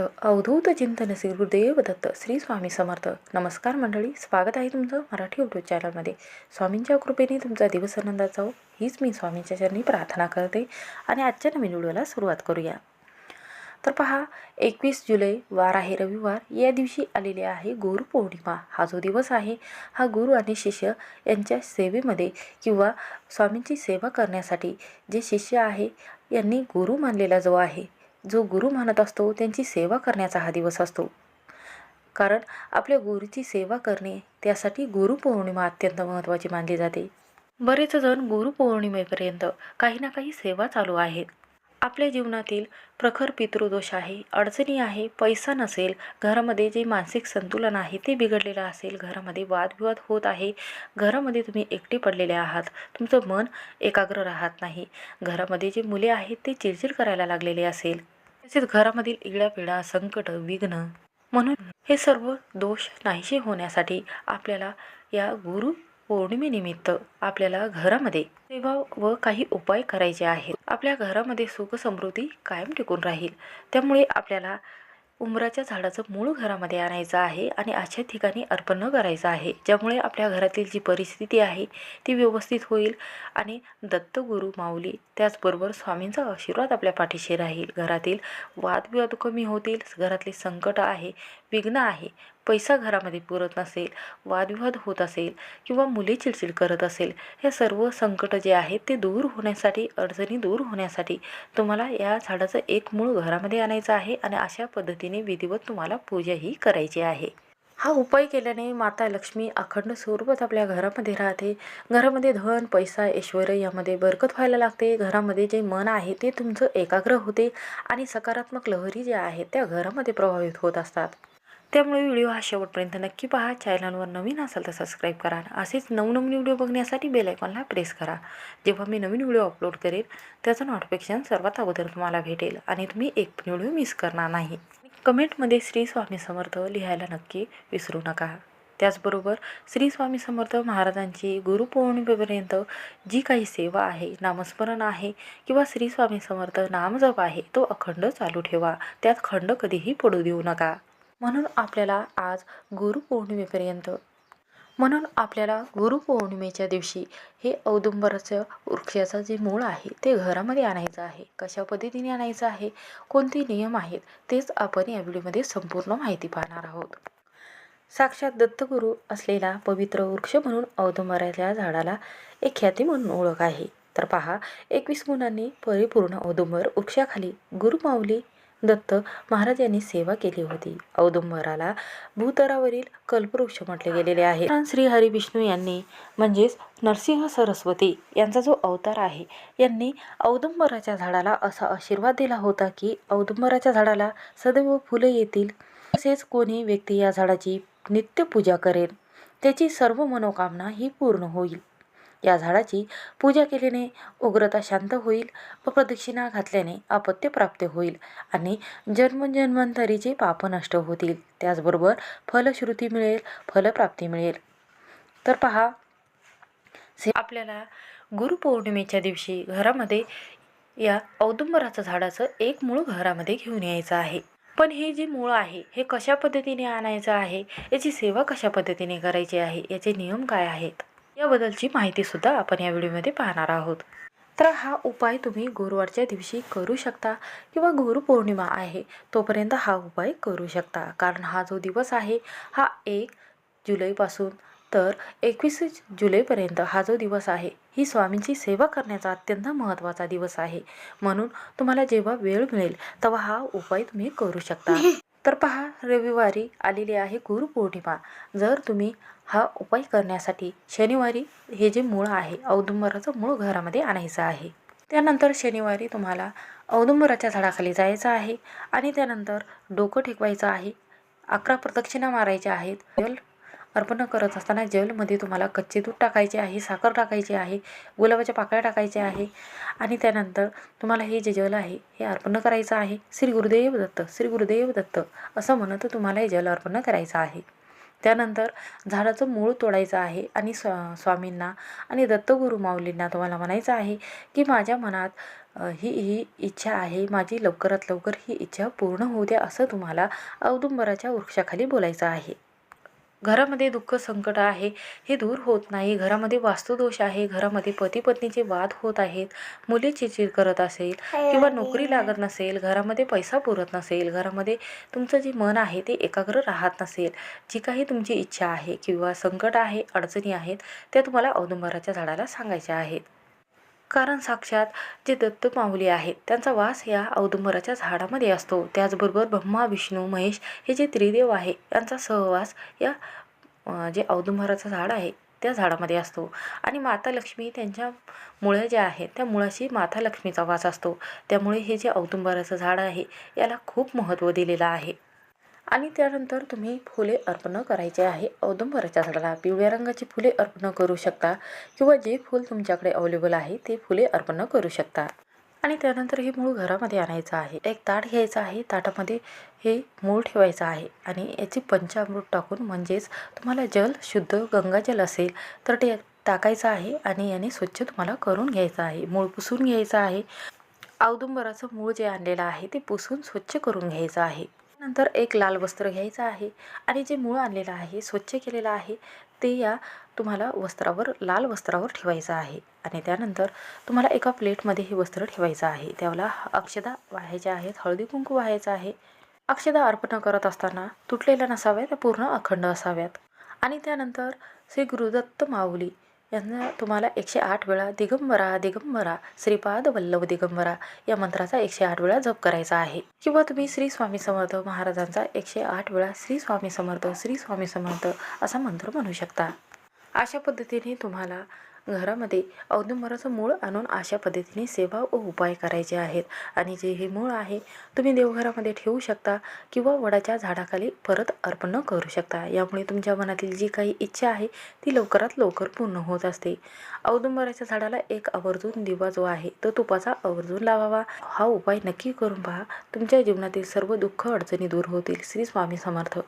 अवधूत चिंतन श्री गुरुदेव दत्त श्री स्वामी समर्थ. नमस्कार मंडळी स्वागत आहे तुमचं मराठी यूट्यूब चॅनलमध्ये स्वामींच्या कृपेने तुमचा दिवस आनंदाचा जाऊ हीच मी स्वामींच्या चरणी प्रार्थना करते आणि आजच्या नवीन व्हिडिओला सुरुवात करूया. तर पहा एकवीस जुलै वार आहे रविवार. या दिवशी आलेली आहे गुरु पौर्णिमा. हा जो दिवस आहे हा गुरु आणि शिष्य यांच्या सेवेमध्ये किंवा स्वामींची सेवा करण्यासाठी जे शिष्य आहे यांनी गुरु मानलेला जो आहे जो गुरु मानत असतो त्यांची सेवा करण्याचा हा दिवस असतो. कारण आपल्या गुरुची सेवा करणे त्यासाठी गुरुपौर्णिमा अत्यंत महत्त्वाची मानली जाते. बरेच जण गुरुपौर्णिमेपर्यंत काही ना काही सेवा चालू आहेत. आपल्या जीवनातील प्रखर पितृदोष आहे अडचणी आहे पैसा नसेल घरामध्ये जे मानसिक संतुलन आहे ते बिघडलेलं असेल घरामध्ये वादविवाद होत आहे घरामध्ये तुम्ही एकटे पडलेले आहात तुमचं मन एकाग्र राहत नाही घरामध्ये जे मुले आहेत ते चिडचिड करायला लागलेले असेल. तसेच घरामधील इडापिडा संकट विघ्न म्हणून हे सर्व दोष नाहीसे होण्यासाठी आपल्याला या गुरु पौर्णिमेनिमित्त आपल्याला घरामध्ये सेवा व काही उपाय करायचे आहेत. आपल्या घरामध्ये सुख समृद्धी कायम टिकून राहील. त्यामुळे आपल्याला उंबराच्या झाडाचं मूळ घरामध्ये आणायचं आहे आणि अशा ठिकाणी अर्पण न करायचं आहे ज्यामुळे आपल्या घरातील जी परिस्थिती आहे ती व्यवस्थित होईल आणि दत्तगुरु माऊली त्याचबरोबर स्वामींचा आशीर्वाद आपल्या पाठीशी राहील. घरातील वादविवाद कमी होतील घरातली संकट आहे विघ्न आहे पैसा घरामध्ये पुरत नसेल वादविवाद होत असेल किंवा मुले चिडचिड करत असेल हे सर्व संकट जे आहेत ते दूर होण्यासाठी अडचणी दूर होण्यासाठी तुम्हाला या झाडाचं एक मूळ घरामध्ये आणायचं आहे आणि अशा पद्धतीने विधिवत तुम्हाला पूजाही करायची आहे. हा उपाय केल्याने माता लक्ष्मी अखंड स्वरूपात आपल्या घरामध्ये राहते. घरामध्ये धन पैसा ऐश्वर यामध्ये बरकत व्हायला लागते. घरामध्ये जे मन आहे ते तुमचं एकाग्र होते आणि सकारात्मक लहरी ज्या आहेत त्या घरामध्ये प्रभावित होत असतात. त्यामुळे व्हिडिओ हा शेवटपर्यंत नक्की पहा. चॅनलवर नवीन असाल तर सबस्क्राईब करा असेच नवनवीन व्हिडिओ बघण्यासाठी बेल आयकॉनला प्रेस करा. जेव्हा मी नवीन व्हिडिओ अपलोड करेल त्याचं नोटिफिकेशन सर्वात अगोदर तुम्हाला भेटेल आणि तुम्ही एक पण व्हिडिओ मिस करणार नाही. कमेंटमध्ये श्री स्वामी समर्थ लिहायला नक्की विसरू नका. त्याचबरोबर श्री स्वामी समर्थ महाराजांची गुरुपौर्णिमेपर्यंत जी काही सेवा आहे नामस्मरण आहे किंवा श्री स्वामी समर्थ नामजप आहे तो अखंड चालू ठेवा. त्यात खंड कधीही पडू देऊ नका. म्हणून आपल्याला आज गुरुपौर्णिमेपर्यंत. म्हणून आपल्याला गुरुपौर्णिमेच्या दिवशी हे औदुंबराचं वृक्षाचं जे मूळ आहे ते घरामध्ये आणायचं आहे. कशा पद्धतीने आणायचं आहे? कोणते नियम आहेत? तेच आपण या व्हिडिओमध्ये संपूर्ण माहिती पाहणार आहोत. साक्षात दत्तगुरू असलेला पवित्र वृक्ष म्हणून औदुंबराच्या झाडाला एक ख्याती म्हणून ओळख आहे. तर पहा एकवीस गुणांनी परिपूर्ण औदुंबर वृक्षाखाली गुरुमाऊली दत्त महाराज यांनी सेवा केली होती. औदुंबराला भूतरावरील कल्पवृक्ष म्हटले गेलेले आहे. श्री हरी विष्णू यांनी म्हणजेच नरसिंह सरस्वती यांचा जो अवतार आहे यांनी औदुंबराच्या झाडाला असा आशीर्वाद दिला होता की औदुंबराच्या झाडाला सदैव फुलं येतील. तसेच कोणी व्यक्ती या झाडाची नित्यपूजा करेल त्याची सर्व मनोकामना ही पूर्ण होईल. या झाडाची पूजा केल्याने उग्रता शांत होईल व प्रदक्षिणा घातल्याने अपत्य प्राप्त होईल आणि जन्मजन्मांतरीचे पाप नष्ट होतील. त्याचबरोबर फलश्रुती मिळेल फलप्राप्ती मिळेल. तर पहा आपल्याला गुरुपौर्णिमेच्या दिवशी घरामध्ये या औदुंबराचं झाडाचं एक मूळ घरामध्ये घेऊन यायचं आहे. पण हे जे मूळ आहे हे कशा पद्धतीने आणायचं आहे? याची सेवा कशा पद्धतीने करायची आहे? याचे नियम काय आहेत? याबद्दलची माहितीसुद्धा आपण या व्हिडिओमध्ये पाहणार आहोत. तर हा उपाय तुम्ही गुरुवारच्या दिवशी करू शकता किंवा गुरुपौर्णिमा आहे तोपर्यंत हा उपाय करू शकता. कारण हा जो दिवस आहे हा एक जुलैपासून तर एकवीस जुलैपर्यंत हा जो दिवस आहे ही स्वामींची सेवा करण्याचा अत्यंत महत्त्वाचा दिवस आहे. म्हणून तुम्हाला जेव्हा वेळ मिळेल तेव्हा हा उपाय तुम्ही करू शकता. तर पहा रविवारी आलेली आहे गुरुपौर्णिमा जर तुम्ही हा उपाय करण्यासाठी शनिवारी हे जे मूळ आहे औदुंबराचं मूळ घरामध्ये आणायचं आहे. त्यानंतर शनिवारी तुम्हाला औदुंबराच्या झाडाखाली जायचं आहे आणि त्यानंतर डोकं ठेकवायचं आहे. अकरा प्रदक्षिणा मारायच्या आहेत. जल अर्पण करत असताना जलमध्ये तुम्हाला कच्चे दूध टाकायचे आहे साखर टाकायची आहे गुलाबाच्या पाकळ्या टाकायच्या आहे आणि त्यानंतर तुम्हाला हे जे जल आहे हे अर्पण करायचं आहे. श्री गुरुदेव दत्त श्री गुरुदेव दत्त असं म्हणत तुम्हाला हे जल अर्पण करायचं आहे. त्यानंतर झाडाचं मूळ तोडायचं आहे आणि स्वा स्वामींना आणि दत्तगुरू माऊलींना तुम्हाला म्हणायचं आहे की माझ्या मनात ही ही इच्छा आहे माझी लवकरात लवकर ही इच्छा पूर्ण होऊ द्या असं तुम्हाला औदुंबराच्या वृक्षाखाली बोलायचं आहे. घरामध्ये दुःख संकट आहे हे दूर होत नाही. घरामध्ये वास्तुदोष आहे. घरामध्ये पती पत्नीचे वाद होत आहेत. मुली चिडचिड करत असेल किंवा नोकरी लागत नसेल घरामध्ये पैसा पुरत नसेल घरामध्ये तुमचं जे मन आहे ते एकाग्र राहत नसेल जी काही तुमची इच्छा आहे किंवा संकट आहे अडचणी आहेत त्या तुम्हाला औदुंबराच्या झाडाला सांगायच्या आहेत. कारण साक्षात जे दत्त माऊली आहेत त्यांचा वास या औदुंबराच्या झाडामध्ये असतो. त्याचबरोबर ब्रह्मा विष्णू महेश हे जे त्रिदेव आहे यांचा सहवास या जे औदुंबराचं झाड आहे त्या झाडामध्ये असतो. आणि माता लक्ष्मी त्यांच्या मुळे ज्या आहेत त्या मुळाशी माता लक्ष्मीचा वास असतो. त्यामुळे हे जे औदुंबराचं झाड आहे याला खूप महत्त्व दिलेलं आहे. आणि त्यानंतर तुम्ही फुले अर्पण करायचे आहे. औदुंबराच्या झाडाला पिवळ्या रंगाची फुले अर्पण करू शकता किंवा जे फूल तुमच्याकडे अवेलेबल आहे ते फुले अर्पण करू शकता. आणि त्यानंतर हे मूळ घरामध्ये आणायचं आहे. एक ताट घ्यायचं आहे. ताटामध्ये हे मूळ ठेवायचं आहे आणि याची पंचामृत टाकून म्हणजेच तुम्हाला जल शुद्ध गंगाजल असेल तर ते टाकायचं आहे आणि याने स्वच्छ तुम्हाला करून घ्यायचं आहे. मूळ पुसून घ्यायचं आहे. औदुंबराचं मूळ जे आणलेलं आहे ते पुसून स्वच्छ करून घ्यायचं आहे. नंतर एक लाल वस्त्र घ्यायचं आहे आणि जे मूळ आणलेलं आहे स्वच्छ केलेलं आहे ते या तुम्हाला वस्त्रावर लाल वस्त्रावर ठेवायचं आहे. आणि त्यानंतर तुम्हाला एका प्लेटमध्ये हे वस्त्र ठेवायचं आहे. त्याला अक्षदा वाहायच्या आहेत हळदी कुंकू वाहायचं आहे. अक्षदा अर्पण करत असताना तुटलेल्या नसाव्या त्या पूर्ण अखंड असाव्यात. आणि त्यानंतर श्री गुरुदत्त माऊली यांना तुम्हाला एकशे आठ वेळा दिगंबरा दिगंबरा श्रीपाद वल्लभ दिगंबरा या मंत्राचा एकशे आठ वेळा जप करायचा आहे. किंवा तुम्ही श्री स्वामी समर्थ महाराजांचा एकशे आठ वेळा श्री स्वामी समर्थ श्री स्वामी समर्थ असा मंत्र म्हणू शकता. अशा पद्धतीने तुम्हाला घरामध्ये औदुंबराचं मूळ आणून अशा पद्धतीने सेवा व उपाय करायचे आहेत. आणि जे हे मूळ आहे तुम्ही देवघरामध्ये ठेवू शकता किंवा वडाच्या झाडाखाली परत अर्पण करू शकता. यामुळे तुमच्या मनातील जी काही इच्छा आहे ती लवकरात लवकर पूर्ण होत असते. औदुंबराच्या झाडाला एक आवर्जून दिवा जो आहे तो तुपाचा आवर्जून लावावा. हा उपाय नक्की करून पहा. तुमच्या जीवनातील सर्व दुःख अडचणी दूर होतील. श्री स्वामी समर्थ.